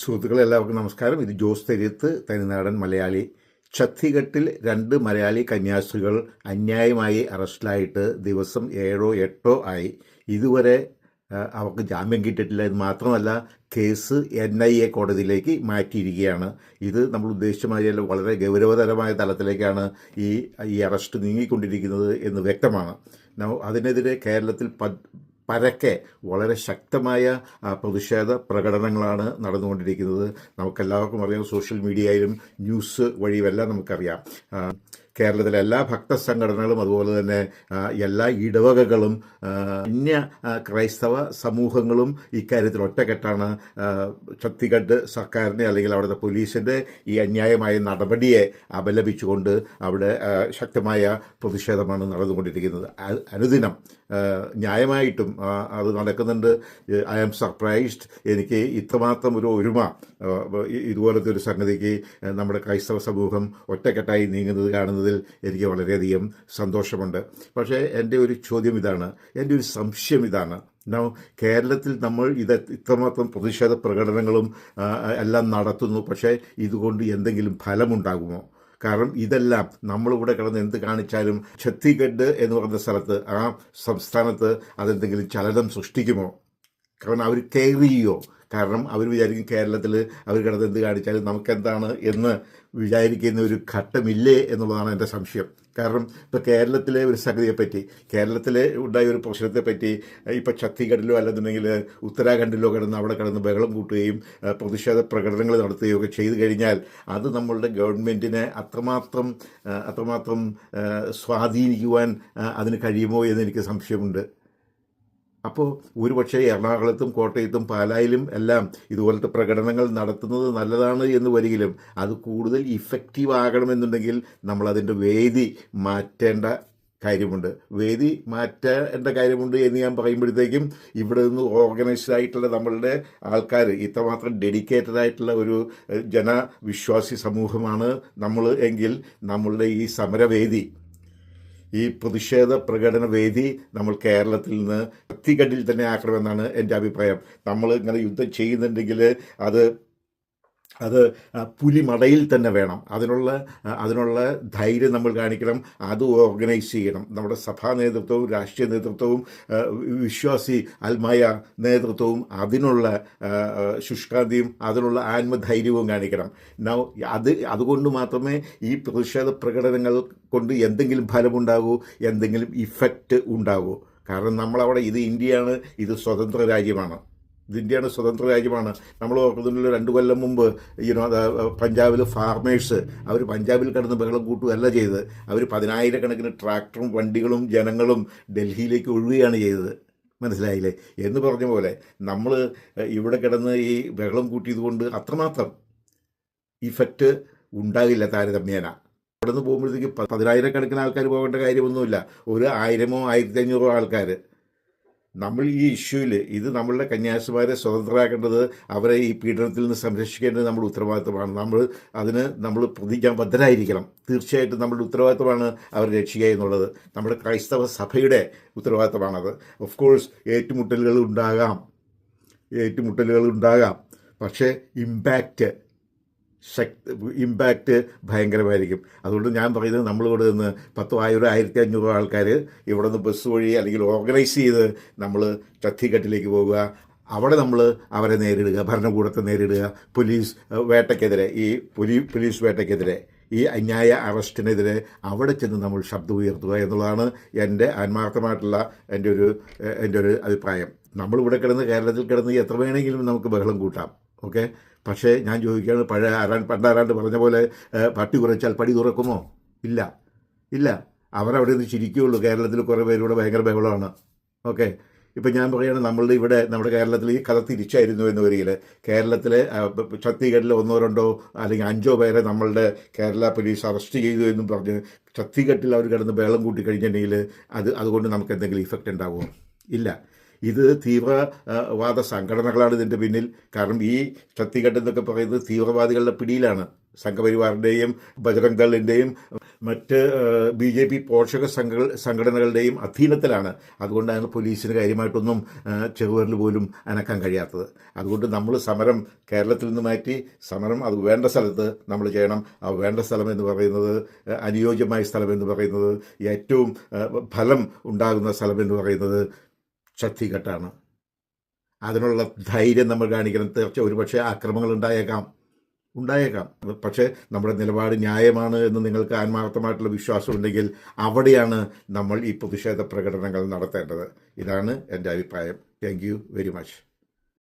സുഹൃത്തുക്കളെ എല്ലാവർക്കും നമസ്കാരം. ഇത് ജോസ് തെരുത്ത് തനിനാടൻ മലയാളി. ഛത്തീഗഡിൽ രണ്ട് മലയാളി കന്യാസ്ത്രീകൾ അന്യായമായി അറസ്റ്റിലായിട്ട് ദിവസം ഏഴോ എട്ടോ ആയി. ഇതുവരെ അവർക്ക് ജാമ്യം കിട്ടിയിട്ടില്ല. ഇത് മാത്രമല്ല കേസ് എൻ ഐ എ കോടതിയിലേക്ക് മാറ്റിയിരിക്കുകയാണ്. ഇത് നമ്മൾ ഉദ്ദേശിച്ച വളരെ ഗൗരവതരമായ തലത്തിലേക്കാണ് ഈ ഈ അറസ്റ്റ് നീങ്ങിക്കൊണ്ടിരിക്കുന്നത് എന്ന് വ്യക്തമാണ്. അതിനെതിരെ കേരളത്തിൽ പരക്കെ വളരെ ശക്തമായ പ്രതിഷേധ പ്രകടനങ്ങളാണ് നടന്നുകൊണ്ടിരിക്കുന്നത്. നമുക്കെല്ലാവർക്കും അറിയാം സോഷ്യൽ മീഡിയയിലും ന്യൂസ് വഴിയുമെല്ലാം നമുക്കറിയാം. കേരളത്തിലെ എല്ലാ ഭക്ത സംഘടനകളും അതുപോലെ തന്നെ എല്ലാ ഇടവകകളും അന്യ ക്രൈസ്തവ സമൂഹങ്ങളും ഇക്കാര്യത്തിൽ ഒറ്റക്കെട്ടാണ്. ഛത്തീഗഡ് സർക്കാരിനെ അല്ലെങ്കിൽ അവിടുത്തെ പോലീസിന്റെ ഈ അന്യായമായ നടപടിയെ അപലപിച്ചുകൊണ്ട് അവിടെ ശക്തമായ പ്രതിഷേധമാണ് നടന്നുകൊണ്ടിരിക്കുന്നത്. അനുദിനം ന്യായമായിട്ടും അത് നടക്കുന്നുണ്ട്. I am surprised. എനിക്ക് ഇത്രമാത്രം ഒരു ഒരുമ ഇതുപോലത്തെ ഒരു സംഗതിക്ക് നമ്മുടെ ക്രൈസ്തവ സമൂഹം ഒറ്റക്കെട്ടായി നീങ്ങുന്നത് കാണുന്നതിൽ എനിക്ക് വളരെയധികം സന്തോഷമുണ്ട്. പക്ഷേ എന്റെ ഒരു ചോദ്യം ഇതാണ്. എന്റെ ഒരു സംശയം ഇതാണ്. കേരളത്തിൽ നമ്മൾ ഇത് ഇത്രമാത്രം പ്രതിഷേധ പ്രകടനങ്ങളും എല്ലാം നടത്തുന്നു. പക്ഷേ ഇതുകൊണ്ട് എന്തെങ്കിലും ഫലമുണ്ടാകുമോ? കാരണം ഇതെല്ലാം നമ്മളിവിടെ കിടന്ന് എന്ത് കാണിച്ചാലും ഛത്തീഗഡ് എന്ന് പറഞ്ഞ സ്ഥലത്ത് ആ സംസ്ഥാനത്ത് അതെന്തെങ്കിലും ചലനം സൃഷ്ടിക്കുമോ? കാരണം അവർ കെയർ ചെയ്യുമോ കാരണം അവർ വിചാരിക്കും കേരളത്തിൽ അവർ കിടന്ന് എന്ത് കാണിച്ചാലും നമുക്കെന്താണ് എന്ന് വിചാരിക്കുന്ന ഒരു ഘട്ടമില്ലേ എന്നുള്ളതാണ് എന്റെ സംശയം. കാരണം ഇപ്പോൾ കേരളത്തിലെ ഒരു സംഗതിയെപ്പറ്റി കേരളത്തിലെ ഉണ്ടായ ഒരു പ്രശ്നത്തെപ്പറ്റി ഇപ്പോൾ ഛത്തീഗഡിലോ അല്ലെന്നുണ്ടെങ്കിൽ ഉത്തരാഖണ്ഡിലോ കിടന്ന് അവിടെ കിടന്ന് ബഹളം കൂട്ടുകയും പ്രതിഷേധ പ്രകടനങ്ങൾ നടത്തുകയും ഒക്കെ ചെയ്തു കഴിഞ്ഞാൽ അത് നമ്മളുടെ ഗവൺമെന്റിനെ അത്രമാത്രം അത്രമാത്രം സ്വാധീനിക്കുവാൻ അതിന് കഴിയുമോ എന്ന് എനിക്ക് സംശയമുണ്ട്. അപ്പോൾ ഒരുപക്ഷെ എറണാകുളത്തും കോട്ടയത്തും പാലായിലും എല്ലാം ഇതുപോലത്തെ പ്രകടനങ്ങൾ നടത്തുന്നത് നല്ലതാണ് എന്ന് വരികിലും അത് കൂടുതൽ ഇഫക്റ്റീവ് ആകണമെന്നുണ്ടെങ്കിൽ നമ്മളതിന്റെ വേദി മാറ്റേണ്ട കാര്യമുണ്ട്. വേദി മാറ്റേണ്ട കാര്യമുണ്ട് എന്ന് ഞാൻ പറയുമ്പോഴത്തേക്കും ഇവിടെ നിന്ന് ഓർഗനൈസ്ഡ് ആയിട്ടുള്ള നമ്മളുടെ ആൾക്കാർ ഇത്രമാത്രം ഡെഡിക്കേറ്റഡ് ആയിട്ടുള്ള ഒരു ജനവിശ്വാസി സമൂഹമാണ് നമ്മൾ എങ്കിൽ നമ്മളുടെ ഈ സമരവേദി ഈ പ്രതിഷേധ പ്രകടന വേദി നമ്മൾ കേരളത്തിൽ നിന്ന് ഛത്തീഗഡിൽ തന്നെ ആക്കണമെന്നാണ് എന്റെ അഭിപ്രായം. നമ്മൾ ഇങ്ങനെ യുദ്ധം ചെയ്യുന്നുണ്ടെങ്കിൽ അത് അത് പുലി പുലിമടയിൽ തന്നെ വേണം. അതിനുള്ള അതിനുള്ള ധൈര്യം നമ്മൾ കാണിക്കണം. അത് ഓർഗനൈസ് ചെയ്യണം. നമ്മുടെ സഭാ നേതൃത്വവും രാഷ്ട്രീയ നേതൃത്വവും വിശ്വാസി ആത്മായ നേതൃത്വവും അതിനുള്ള ശുഷ്കാന്തിയും അതിനുള്ള ആത്മധൈര്യവും കാണിക്കണം. നൗ അത് അതുകൊണ്ട് മാത്രമേ ഈ പ്രതിഷേധ പ്രകടനങ്ങൾ കൊണ്ട് എന്തെങ്കിലും ഫലമുണ്ടാകൂ എന്തെങ്കിലും ഇഫക്റ്റ് ഉണ്ടാകൂ. കാരണം നമ്മളവിടെ ഇത് ഇന്ത്യയാണ് ഇത് സ്വതന്ത്ര രാജ്യമാണ്. ഇത് ഇന്ത്യയുടെ സ്വതന്ത്ര രാജ്യമാണ്. നമ്മൾ ഓർക്കുന്നുണ്ടല്ലോ രണ്ട് കൊല്ലം മുമ്പ് യുനോ പഞ്ചാബിൽ ഫാർമേഴ്സ് അവർ പഞ്ചാബിൽ കിടന്ന് ബഹളം കൂട്ടുകയല്ല ചെയ്തത്. അവർ പതിനായിരക്കണക്കിന് ട്രാക്ടറും വണ്ടികളും ജനങ്ങളും ഡൽഹിയിലേക്ക് ഒഴുകുകയാണ് ചെയ്തത്. മനസ്സിലായില്ലേ? എന്ന് പറഞ്ഞ പോലെ നമ്മൾ ഇവിടെ കിടന്ന് ഈ ബഹളം കൂട്ടിയതുകൊണ്ട് അത്രമാത്രം ഇഫക്റ്റ് ഉണ്ടാകില്ല താരതമ്യേന. അവിടെ നിന്ന് പോകുമ്പോഴത്തേക്ക് പതിനായിരക്കണക്കിന് ആൾക്കാർ പോകേണ്ട കാര്യമൊന്നുമില്ല. ഒരു ആയിരമോ ആയിരത്തി അഞ്ഞൂറോ ആൾക്കാർ നമ്മൾ ഈ ഇഷ്യൂവിൽ ഇത് നമ്മളുടെ കന്യാസിമാരെ സ്വതന്ത്രരാക്കേണ്ടത് അവരെ ഈ പീഡനത്തിൽ നിന്ന് സംരക്ഷിക്കേണ്ടത് നമ്മുടെ ഉത്തരവാദിത്വമാണ് നമ്മൾ അതിന് നമ്മൾ പ്രതിജ്ഞാബദ്ധരായിരിക്കണം തീർച്ചയായിട്ടും നമ്മുടെ ഉത്തരവാദിത്തമാണ് അവരെ രക്ഷിക്കുക എന്നുള്ളത്. നമ്മുടെ ക്രൈസ്തവ സഭയുടെ ഉത്തരവാദിത്തമാണത്. ഓഫ് കോഴ്സ് ഏറ്റുമുട്ടലുകൾ ഉണ്ടാകാം. ഏറ്റുമുട്ടലുകൾ ഉണ്ടാകാം. പക്ഷേ ഇമ്പാക്റ്റ് ശക്തി ഇമ്പാക്റ്റ് ഭയങ്കരമായിരിക്കും. അതുകൊണ്ട് ഞാൻ പറയുന്നത് നമ്മളിവിടെ നിന്ന് പത്തോ ആയിരം ആയിരത്തി അഞ്ഞൂറ് ആൾക്കാർ ഇവിടെ നിന്ന് ബസ് വഴി അല്ലെങ്കിൽ ഓർഗനൈസ് ചെയ്ത് നമ്മൾ ചത്തിഘട്ടിലേക്ക് പോകുക. അവിടെ നമ്മൾ അവരെ നേരിടുക ഭരണകൂടത്തെ നേരിടുക. പോലീസ് വേട്ടയ്ക്കെതിരെ ഈ പൊലീ പോലീസ് വേട്ടയ്ക്കെതിരെ ഈ അന്യായ അറസ്റ്റിനെതിരെ അവിടെ ചെന്ന് നമ്മൾ ശബ്ദം ഉയർത്തുക എന്നുള്ളതാണ് എന്റെ ആത്മാർത്ഥമായിട്ടുള്ള എന്റെ ഒരു എന്റെ ഒരു അഭിപ്രായം. നമ്മളിവിടെ കിടന്ന് കേരളത്തിൽ കിടന്ന് എത്ര വേണമെങ്കിലും നമുക്ക് ബഹളം കൂട്ടാം. ഓക്കെ? പക്ഷേ ഞാൻ ചോദിക്കുകയാണ് പഴയ ആരാണ്ട് പണ്ടാരാണ്ട് പറഞ്ഞ പോലെ പട്ടി കുറച്ചാൽ പടി തുറക്കുമോ? ഇല്ല. ഇല്ല. അവരവിടെ നിന്ന് ചിരിക്കുകയുള്ളൂ. കേരളത്തിൽ കുറേ പേരുടെ ഭയങ്കര ബഹളമാണ്. ഓക്കെ? ഇപ്പം ഞാൻ പറയുകയാണ് നമ്മളുടെ ഇവിടെ നമ്മുടെ കേരളത്തിൽ ഈ കഥ തിരിച്ചായിരുന്നു എന്ന് വരികിൽ കേരളത്തിലെ ഛത്തീഗഡിലെ ഒന്നോ രണ്ടോ അല്ലെങ്കിൽ അഞ്ചോ പേരെ നമ്മളുടെ കേരള പോലീസ് അറസ്റ്റ് ചെയ്തു എന്നും പറഞ്ഞ് ഛത്തീഗഡിൽ അവർ കിടന്ന് ബഹളം കൂട്ടി കഴിഞ്ഞിട്ടുണ്ടെങ്കിൽ അത് അതുകൊണ്ട് നമുക്ക് എന്തെങ്കിലും ഇഫക്റ്റ് ഉണ്ടാവുമോ? ഇല്ല. ഇത് തീവ്രവാദ സംഘടനകളാണ് ഇതിന്റെ പിന്നിൽ. കാരണം ഈ ഛത്തീഗഡ് എന്നൊക്കെ പറയുന്നത് തീവ്രവാദികളുടെ പിടിയിലാണ്. സംഘപരിവാറിന്റെയും ബജറംഗ് ദളിന്റെയും മറ്റ് ബി ജെ പി പോഷക സംഘ സംഘടനകളുടെയും അധീനത്തിലാണ്. അതുകൊണ്ടാണ് പോലീസിന് കാര്യമായിട്ടൊന്നും ചെറുവരിൽ പോലും അനക്കാൻ കഴിയാത്തത്. അതുകൊണ്ട് നമ്മൾ സമരം കേരളത്തിൽ നിന്ന് മാറ്റി സമരം അത് വേണ്ട സ്ഥലത്ത് നമ്മൾ ചെയ്യണം. ആ വേണ്ട സ്ഥലം എന്ന് പറയുന്നത് അനുയോജ്യമായ സ്ഥലം എന്ന് പറയുന്നത് ഏറ്റവും ഫലം ഉണ്ടാകുന്ന സ്ഥലമെന്ന് പറയുന്നത് ഛത്തീഗഡാണ് അതിനുള്ള ധൈര്യം നമ്മൾ കാണിക്കണം. തീർച്ച ഒരുപക്ഷെ ആക്രമങ്ങൾ ഉണ്ടായേക്കാം. ഉണ്ടായേക്കാം. പക്ഷേ നമ്മുടെ നിലപാട് ന്യായമാണ് എന്ന് നിങ്ങൾക്ക് ആത്മാർത്ഥമായിട്ടുള്ള വിശ്വാസമുണ്ടെങ്കിൽ അവിടെയാണ് നമ്മൾ ഈ പ്രതിഷേധ പ്രകടനങ്ങൾ നടത്തേണ്ടത്. ഇതാണ് എന്റെ അഭിപ്രായം. Thank very much